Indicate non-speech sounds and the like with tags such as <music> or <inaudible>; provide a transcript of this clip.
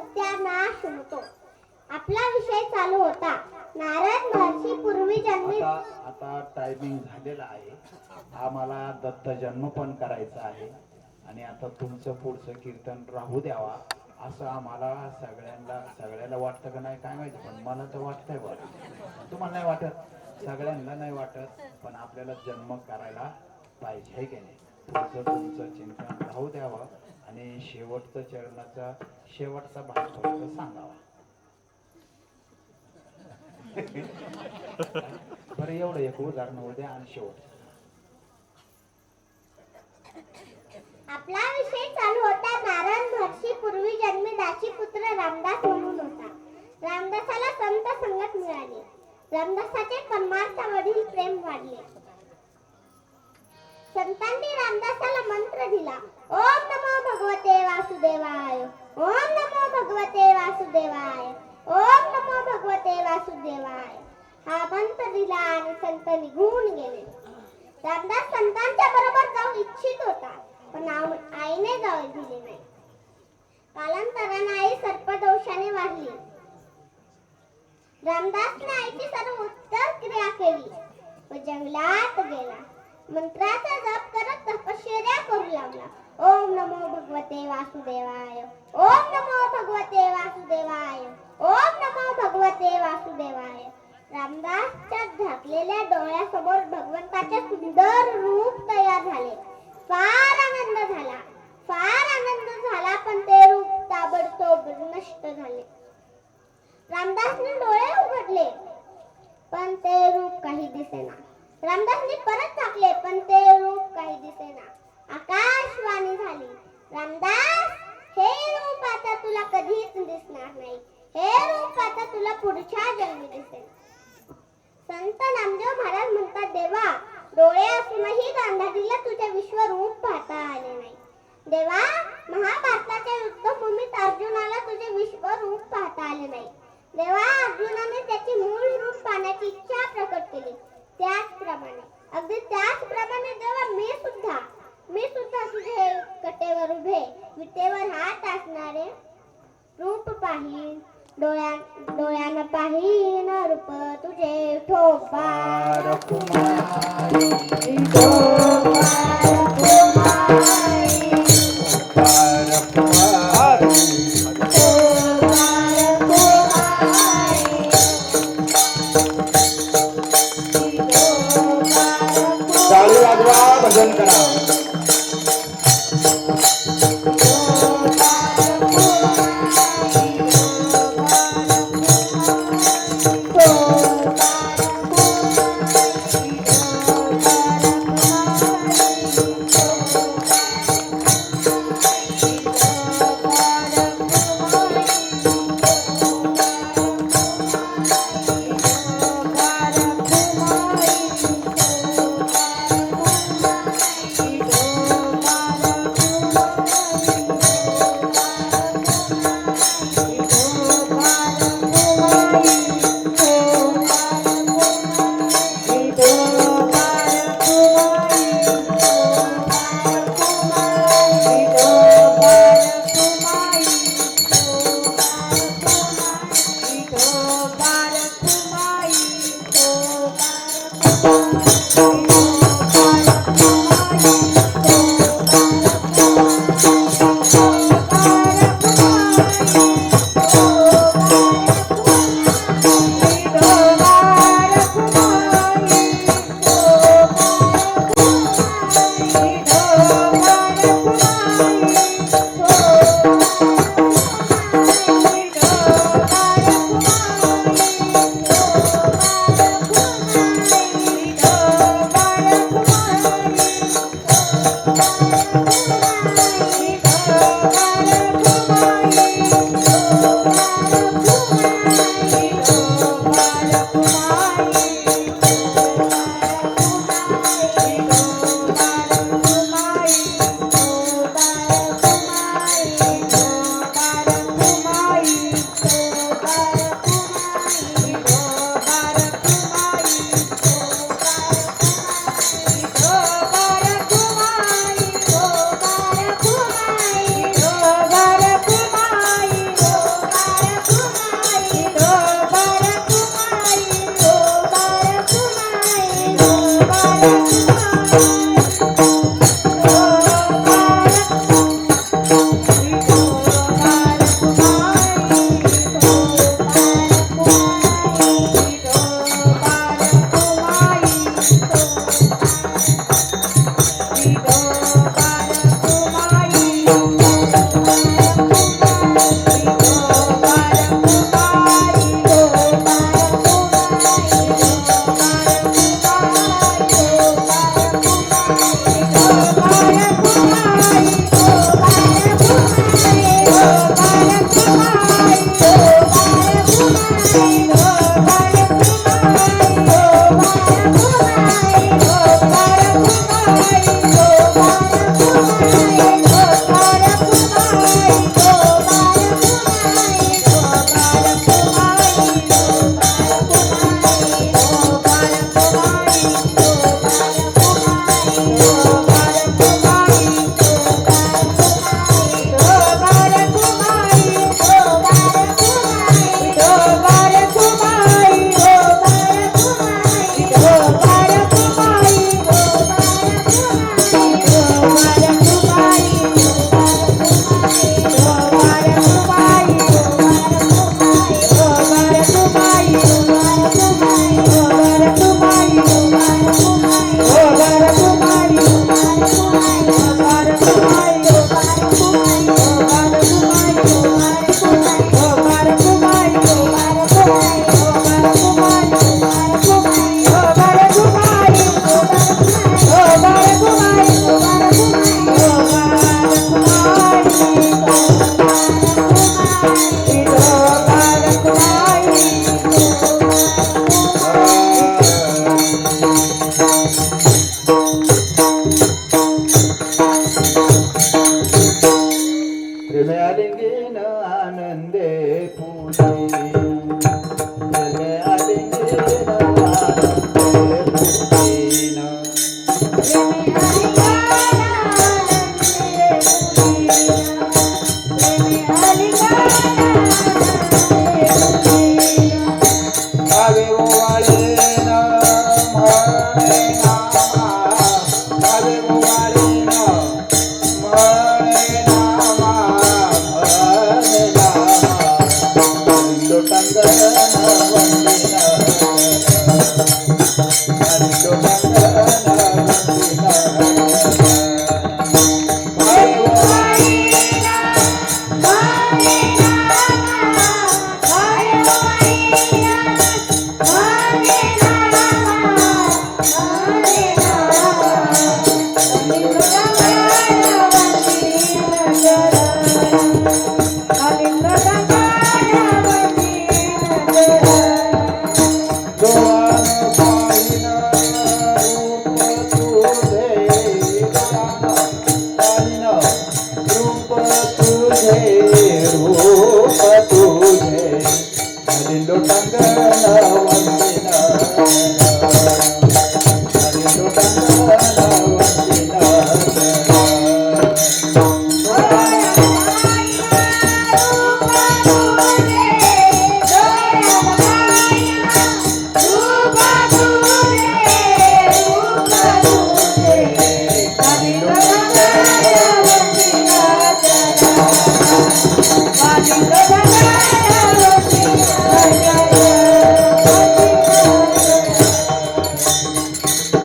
सत्यानाश होतो. आपला विषय चालू होता. नारद महर्षी पूर्वी जन्मी आता आता टायमिंग झालेला आहे. आम्हाला दत्त जन्म पण करायचा आहे. आणि आता तुमचं पुढचं कीर्तन राहू द्यावा असं आम्हाला सगळ्यांना सगळ्याला वाटतं का नाही काय माहिती पण मला तर वाटतंय बरं. तुम्हाला नाही वाटत? सगळ्यांना नाही वाटत पण आपल्याला जन्म करायला पाहिजे आहे की नाही? तुमचं तुमचं चिंतन राहू द्यावं. आणि शेवटचं चरणाचा शेवटचा भाग फक्त सांगावा. <laughs> बरं एवढं एक उदाहरण उद्या आणि शेवट. आपला विषय चालू होता नारायण महर्षी पूर्वी जन्मी दासी पुत्र रामदास म्हणून होता. रामदासाला संत संगत मिळाली. रामदासाचे परमार्थावरील प्रेम वाढले. संतांनी रामदासाला मंत्र दिला. ओम नमो भगवते वासुदेवाय। ओम नमो भगवते वासुदेवाय। ओम नमो भगवते वासुदेवाय। हा मंत्र दिला आणि संत निघून गेले. रामदास संतांच्या बरोबर जाऊ इच्छित होता पण आईने जाऊ दिले नाही. कालांतराने आई सर्पदोषाने वाढली. रामदासने आईची सर्व उत्तर क्रिया केली व जंगलात गेला. मंत्राचा ओम नमो भगवते वासुदेवाय। ओम नमो भगवते वासुदेवाय। ओम नमो भगवते वासुदेवाय। रामदासच्या झाकलेल्या डोळ्यासमोर भगवंताचे सुंदर रूप तयार झाले फार आनंद झाला फार आनंद झाला पण ते रूप ताबडतोब नष्ट झाले रामदासने डोळे उघडले पण ते रूप काही दिसेना रामदासने परत झाकले पण ते रूप काही दिसेना आकाशवाणी झाली रामदास हे रूप आता तुला कधीच दिसणार नाही. हे रूप आता तुला पुढच्या जन्मी दिसेल. संत नामदेव महाराज म्हणतात देवा डोळे असूनही गांधारीला तुझे विश्वरूप पाहता आले नाही. देवा महाभारताच्या युद्धभूमीत अर्जुनाला तुझे विश्वरूप पाहता आले नाही देवा अर्जुनाने त्याची मूळ रूप पाहण्याची इच्छा प्रकट केली त्याचप्रमाणे अगदी त्याचप्रमाणे देवा मी सुद्धा मी सुद्धा तुझे कटेवर उभे विटेवर हात असणारे रूप पाहीन डोळ्या डोळ्यानं पाहीन रूप तुझे ठोपा चालू 啊。ಮಂಗಳ ವಂದಿನ